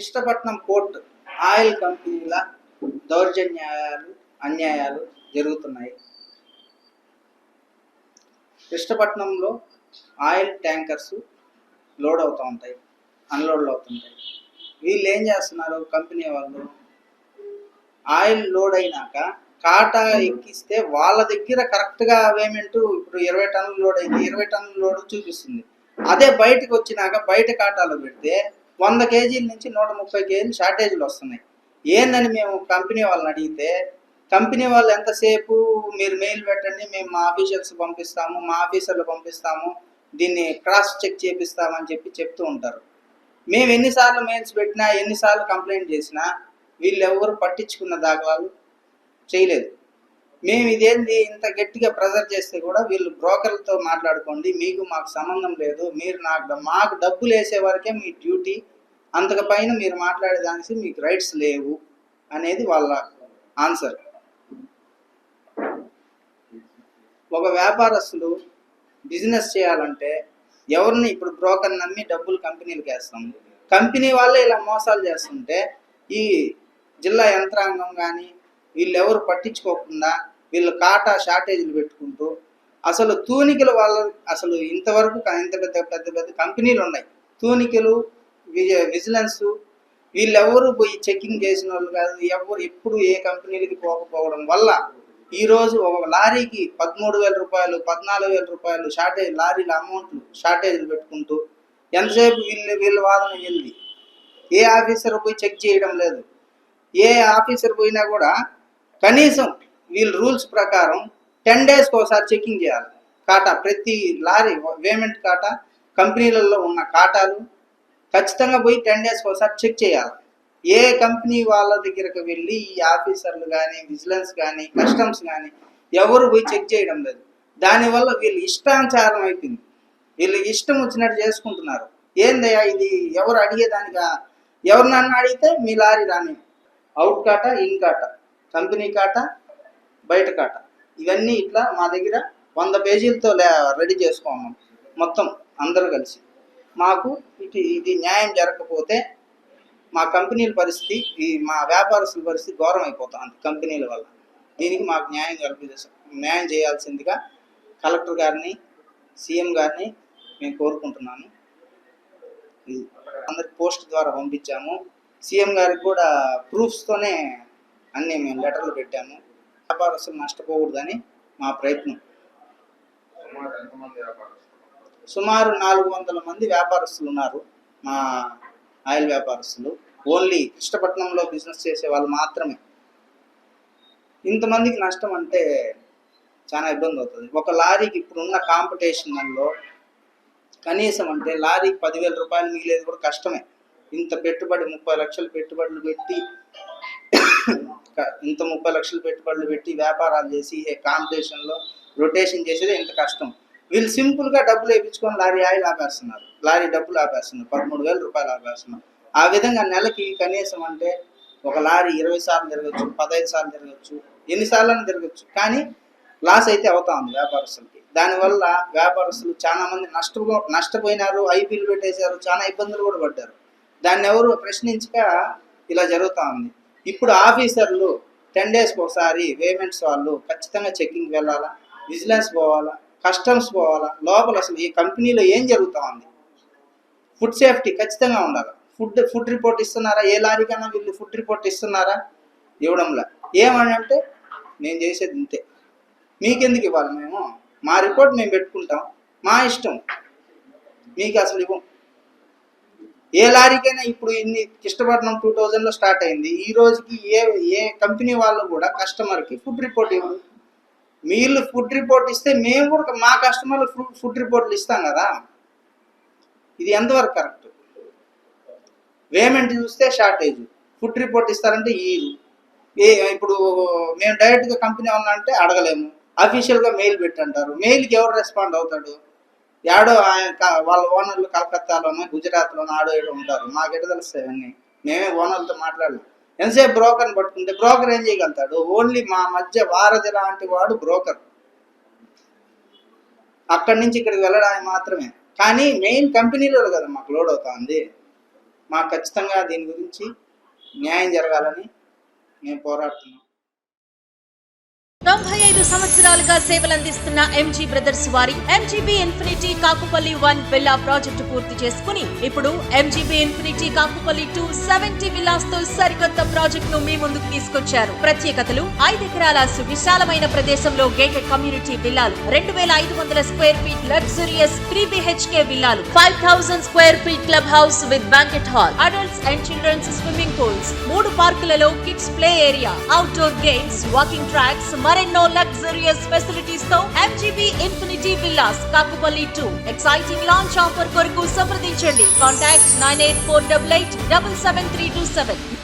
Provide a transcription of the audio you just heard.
Krishnapatnam port oil కంపెనీల దౌర్జన్యాలు అన్యాయాలు జరుగుతున్నాయి. కృష్ణపట్నంలో ఆయిల్ ట్యాంకర్స్ లోడ్ అవుతూ ఉంటాయి అన్లోడ్ అవుతుంటాయి. వీళ్ళు ఏం చేస్తున్నారు? కంపెనీ వాళ్ళు ఆయిల్ లోడ్ అయినాక కాటా ఎక్కిస్తే వాళ్ళ దగ్గర కరెక్ట్గా పేమెంట్ ఇప్పుడు ఇరవై టన్నులు లోడ్ అయింది ఇరవై టన్నుల లోడ్ చూపిస్తుంది. అదే బయటకు వచ్చినాక బయట కాటాలో పెడితే వంద కేజీల నుంచి నూట ముప్పై కేజీలు షార్టేజ్లు వస్తున్నాయి. ఏందని మేము కంపెనీ వాళ్ళని అడిగితే కంపెనీ వాళ్ళు ఎంతసేపు మీరు మెయిల్ పెట్టండి మేము మా ఆఫీషియల్స్ పంపిస్తాము మా ఆఫీసర్లు పంపిస్తాము దీన్ని క్రాస్ చెక్ చేపిస్తామని చెప్పి చెప్తూ ఉంటారు. మేము ఎన్నిసార్లు మెయిల్స్ పెట్టినా ఎన్నిసార్లు కంప్లైంట్ చేసినా వీళ్ళు ఎవరు పట్టించుకున్న దాఖలాలు చేయలేదు. మేము ఇదేంది ఇంత గట్టిగా ప్రెజర్ చేస్తే కూడా వీళ్ళు బ్రోకర్లతో మాట్లాడుకోండి మీకు మాకు సంబంధం లేదు మీరు నాకు మాకు డబ్బులు వేసే వరకే మీ డ్యూటీ అంతకు పైన మీరు మాట్లాడేదానికి మీకు రైట్స్ లేవు అనేది వాళ్ళ ఆన్సర్ ఒక వ్యాపారస్తులు బిజినెస్ చేయాలంటే ఎవరిని ఇప్పుడు బ్రోకర్ నమ్మి డబ్బులు కంపెనీలకు వేస్తాం. కంపెనీ వాళ్ళే ఇలా మోసాలు చేస్తుంటే ఈ జిల్లా యంత్రాంగం కానీ వీళ్ళెవరు పట్టించుకోకుండా వీళ్ళు కాటా షార్టేజీలు పెట్టుకుంటూ అసలు తూనికలు వాళ్ళ అసలు ఇంతవరకు ఇంత పెద్ద పెద్ద పెద్ద కంపెనీలు ఉన్నాయి. తూనికలు విజిలెన్స్. వీళ్ళెవరు పోయి చెకింగ్ చేసిన వాళ్ళు కాదు ఎవరు ఎప్పుడు ఏ కంపెనీలకి పోకపోవడం వల్ల ఈరోజు ఒక లారీకి పదమూడు వేల రూపాయలు పద్నాలుగు వేల రూపాయలు షార్టేజ్ లారీల అమౌంట్లు షార్టేజ్లు పెట్టుకుంటూ ఎంతసేపు వీళ్ళు వీళ్ళ వాదన వెళ్ళి ఏ ఆఫీసర్ పోయి చెక్ చేయడం లేదు. ఏ ఆఫీసర్ పోయినా కూడా కనీసం వీళ్ళ రూల్స్ ప్రకారం టెన్ డేస్కి ఒకసారి చెకింగ్ చేయాలి. కాటా ప్రతి లారీ పేమెంట్ కాటా కంపెనీలలో ఉన్న కాటాలు ఖచ్చితంగా పోయి టెన్ డేస్కి ఒకసారి చెక్ చేయాలి. ఏ కంపెనీ వాళ్ళ దగ్గరకు వెళ్ళి ఈ ఆఫీసర్లు కానీ విజిలెన్స్ కానీ కస్టమ్స్ కానీ ఎవరు పోయి చెక్ చేయడం లేదు. దానివల్ల వీళ్ళు ఇష్టానుసారం అయిపోయింది. వీళ్ళు ఇష్టం వచ్చినట్టు చేసుకుంటున్నారు. ఏందయ్యా ఇది? ఎవరు అడిగేదానిగా ఎవరు నన్ను అడిగితే మీ లారీ రాని. అవుట్ కాట ఇన్ కాట కంపెనీ కాట బయట కాట. ఇవన్నీ ఇట్లా మా దగ్గర వంద పేజీలతో రెడీ చేసుకోమని మొత్తం అందరూ కలిసి. మాకు ఇటు ఇది న్యాయం జరగకపోతే మా కంపెనీల పరిస్థితి ఈ మా వ్యాపారస్తుల పరిస్థితి ఘోరం అయిపోతుంది కంపెనీల వల్ల. దీనికి మాకు న్యాయం కల్పి న్యాయం చేయాల్సిందిగా కలెక్టర్ గారిని సీఎం గారిని మేము కోరుకుంటున్నాను. అందరికి పోస్ట్ ద్వారా పంపించాము. సీఎం గారికి కూడా ప్రూఫ్స్తోనే అన్ని మేము లెటర్లు పెట్టాము. వ్యాపారస్తులు నష్టపోకూడదని మా ప్రయత్నం. సుమారు నాలుగు వందల మంది వ్యాపారస్తులు ఉన్నారు. మా ఆయిల్ వ్యాపారస్తులు. ఓన్లీ కృష్ణపట్నంలో బిజినెస్ చేసే వాళ్ళు మాత్రమే. ఇంతమందికి నష్టం అంటే చాలా ఇబ్బంది అవుతుంది. ఒక లారీకి ఇప్పుడు ఉన్న కాంపిటీషన్లో కనీసం అంటే లారీకి పదివేల రూపాయలు మిగిలేదు కూడా కష్టమే. ఇంత పెట్టుబడి ముప్పై లక్షలు పెట్టుబడులు పెట్టి ఇంత ముప్పై లక్షలు పెట్టుబడులు పెట్టి వ్యాపారాలు చేసి కాంపిటీషన్లో రొటేషన్ చేసేది ఇంత కష్టం. వీళ్ళు సింపుల్గా డబ్బులు వేయించుకొని లారీ ఆయిల్ ఆపేస్తున్నారు. లారీ డబ్బులు ఆపేస్తున్నారు. పదమూడు వేల రూపాయలు ఆపేస్తున్నారు. ఆ విధంగా నెలకి కనీసం అంటే ఒక లారీ ఇరవై సార్లు తిరగచ్చు పదహైదు సార్లు తిరగచ్చు ఎన్నిసార్లు అని తిరగచ్చు. కానీ లాస్ అయితే అవుతా ఉంది వ్యాపారస్తులకి. దానివల్ల వ్యాపారస్తులు చాలా మంది నష్టపో నష్టపోయినారు ఐపీలు పెట్టేశారు చాలా ఇబ్బందులు కూడా పడ్డారు. దాన్ని ఎవరు ప్రశ్నించక ఇలా జరుగుతూ ఉంది. ఇప్పుడు ఆఫీసర్లు టెన్ డేస్కి ఒకసారి పేమెంట్స్ వాళ్ళు ఖచ్చితంగా చెక్కింగ్కి వెళ్ళాలా? విజిలెన్స్ పోవాలా? కస్టమ్స్ పోవాలా? లోపల అసలు ఈ కంపెనీలో ఏం జరుగుతూ ఉంది? ఫుడ్ సేఫ్టీ ఖచ్చితంగా ఉండాలి. ఫుడ్ ఫుడ్ రిపోర్ట్ ఇస్తున్నారా? ఏ లారీకైనా వీళ్ళు ఫుడ్ రిపోర్ట్ ఇస్తున్నారా? ఇవ్వడంలా. ఏమని అంటే నేను చేసేది ఇంతే. మీకెందుకు ఇవ్వాలి మేము? మా రిపోర్ట్ మేము పెట్టుకుంటాం. మా ఇష్టం. మీకు అసలు ఇవ్వం. ఏ లారీకైనా ఇప్పుడు ఇన్ని కృష్ణపట్నం టూ థౌజండ్లో స్టార్ట్ అయింది. ఈ రోజుకి ఏ ఏ కంపెనీ వాళ్ళు కూడా కస్టమర్కి ఫుడ్ రిపోర్ట్ ఇవ్వరు. మీరు ఫుడ్ రిపోర్ట్ ఇస్తే మేము కూడా మా కస్టమర్లు ఫుడ్ ఫుడ్ రిపోర్ట్లు ఇస్తాం కదా. ఇది ఎంతవరకు కరెక్ట్ పేమెంట్ చూస్తే షార్టేజ్ ఫుడ్ రిపోర్ట్ ఇస్తారంటే ఈ ఏ ఇప్పుడు మేము డైరెక్ట్గా కంపెనీ అంటే అడగలేము. అఫీషియల్గా మెయిల్ పెట్టంటారు. మెయిల్కి ఎవరు రెస్పాండ్ అవుతాడు? యాడో ఆయన వాళ్ళ ఓనర్లు కలకత్తాలోనో గుజరాత్లోనో ఆడో ఏడో ఉంటారు. మాకెట తెలుస్తాయి అవన్నీ మేమే ఓనర్లతో మాట్లాడలేము ఎంతసేపు బ్రోకర్ని పట్టుకుంటే బ్రోకర్ ఏం చేయగలుగుతాడు? ఓన్లీ మా మధ్య వారధి లాంటి వాడు బ్రోకర్ అక్కడి నుంచి ఇక్కడికి వెళ్ళడానికి మాత్రమే. కానీ మెయిన్ కంపెనీలో కదా మాకు లోడ్ అవుతుంది. మాకు ఖచ్చితంగా దీని గురించి న్యాయం జరగాలని మేము పోరాడుతున్నాం. తొంభై ఐదు సంవత్సరాలుగా సేవలందిస్తున్న ఎంజీ బ్రదర్స్ వారి MGB Infinity Kakupalli one villa project పూర్తి చేసుకుని ఇప్పుడు MGB Infinity Kakupalli two seventy విల్లాస్తో సరికొత్త ప్రాజెక్ట్ను మీ ముందుకు తీసుకొచ్చారు. ప్రత్యేకతలు ఐదు ఎకరాల సువిశాలమైన ప్రదేశంలో గేటెడ్ కమ్యూనిటీ విల్లాలు రెండు వేల ఐదు వందల square feet luxurious three BHK విల్లాలు five thousand square feet club house with banquet hall adults and children's swimming pools మూడు పార్కులలో kids play area outdoor games walking tracks మరెన్నో luxurious ఫెసిలిటీస్తో MGB Infinity villas Kakupalli two exciting launch offer కొరకు సంప్రదించండి. Contact nine eight four double eight double seven three two seven